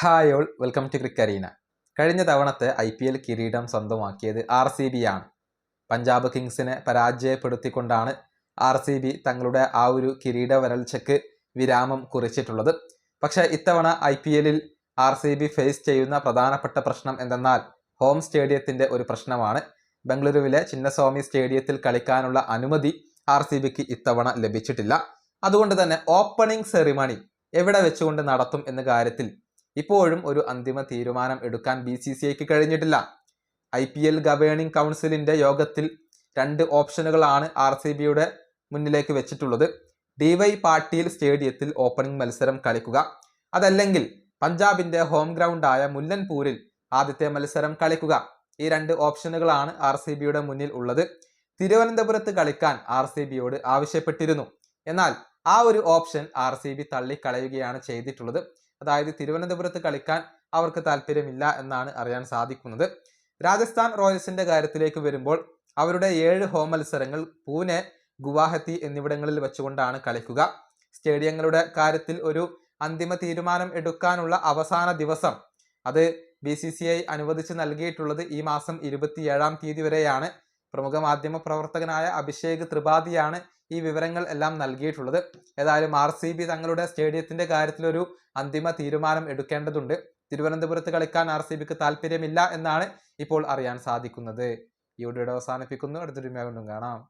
Hi all welcome to ക്രിക്കറീന കഴിഞ്ഞ തവണത്തെ ഐ പി എൽ കിരീടം സ്വന്തമാക്കിയത് ആർ സി ബി ആണ്. പഞ്ചാബ് കിങ്സിനെ പരാജയപ്പെടുത്തിക്കൊണ്ടാണ് ആർ സി ബി തങ്ങളുടെ ആ ഒരു കിരീട വരൾച്ചയ്ക്ക് വിരാമം കുറിച്ചിട്ടുള്ളത്. പക്ഷേ ഇത്തവണ ഐ പി എല്ലിൽ ആർ സി ബി ഫേസ് ചെയ്യുന്ന പ്രധാനപ്പെട്ട പ്രശ്നം എന്തെന്നാൽ ഹോം സ്റ്റേഡിയത്തിന്റെ ഒരു പ്രശ്നമാണ്. ബംഗളൂരുവിലെ ചിന്നസ്വാമി സ്റ്റേഡിയത്തിൽ കളിക്കാനുള്ള അനുമതി ആർ സി ബിക്ക് ഇത്തവണ ലഭിച്ചിട്ടില്ല. അതുകൊണ്ട് തന്നെ ഓപ്പണിംഗ് സെറിമണി എവിടെ വെച്ചുകൊണ്ട് നടത്തും എന്ന കാര്യത്തിൽ ഇപ്പോഴും ഒരു അന്തിമ തീരുമാനം എടുക്കാൻ ബി സി സി ഐക്ക് കഴിഞ്ഞിട്ടില്ല. ഐ പി എൽ ഗവേണിംഗ് കൗൺസിലിന്റെ യോഗത്തിൽ രണ്ട് ഓപ്ഷനുകളാണ് ആർ സി ബിയുടെ മുന്നിലേക്ക് വെച്ചിട്ടുള്ളത്. ഡിവൈ പാട്ടീൽ സ്റ്റേഡിയത്തിൽ ഓപ്പണിംഗ് മത്സരം കളിക്കുക അതല്ലെങ്കിൽ പഞ്ചാബിന്റെ ഹോം ഗ്രൗണ്ടായ മുല്ലൻപൂരിൽ ആദ്യത്തെ മത്സരം കളിക്കുക. ഈ രണ്ട് ഓപ്ഷനുകളാണ് ആർ സി ബിയുടെ മുന്നിൽ ഉള്ളത്. തിരുവനന്തപുരത്ത് കളിക്കാൻ ആർ സി ബിയോട് ആവശ്യപ്പെട്ടിരുന്നു. എന്നാൽ ആ ഒരു ഓപ്ഷൻ ആർ സി ബി തള്ളിക്കളയുകയാണ് ചെയ്തിട്ടുള്ളത്. അതായത് തിരുവനന്തപുരത്ത് കളിക്കാൻ അവർക്ക് താല്പര്യമില്ല എന്നാണ് അറിയാൻ സാധിക്കുന്നത്. രാജസ്ഥാൻ റോയൽസിന്റെ കാര്യത്തിലേക്ക് വരുമ്പോൾ അവരുടെ ഏഴ് ഹോം മത്സരങ്ങൾ പൂനെ ഗുവാഹത്തി എന്നിവിടങ്ങളിൽ വെച്ചുകൊണ്ടാണ് കളിക്കുക. സ്റ്റേഡിയങ്ങളുടെ കാര്യത്തിൽ ഒരു അന്തിമ തീരുമാനം എടുക്കാനുള്ള അവസാന ദിവസം. അത് ബി സി സി ഐ അനുവദിച്ച് നൽകിയിട്ടുള്ളത് ഈ മാസം ഇരുപത്തിയേഴാം തീയതി വരെയാണ്. പ്രമുഖ മാധ്യമ പ്രവർത്തകനായ അഭിഷേക് ത്രിപാഠിയാണ് ഈ വിവരങ്ങൾ എല്ലാം നൽകിയിട്ടുള്ളത്. ഏതായാലും ആർ സി ബി തങ്ങളുടെ സ്റ്റേഡിയത്തിന്റെ കാര്യത്തിലൊരു അന്തിമ തീരുമാനം എടുക്കേണ്ടതുണ്ട്. തിരുവനന്തപുരത്ത് കളിക്കാൻ ആർ സി ബിക്ക് താല്പര്യമില്ല എന്നാണ് ഇപ്പോൾ അറിയാൻ സാധിക്കുന്നത്. ഈ വീഡിയോ അവസാനിപ്പിക്കുന്നു. അടുത്തൊരു കാണാം.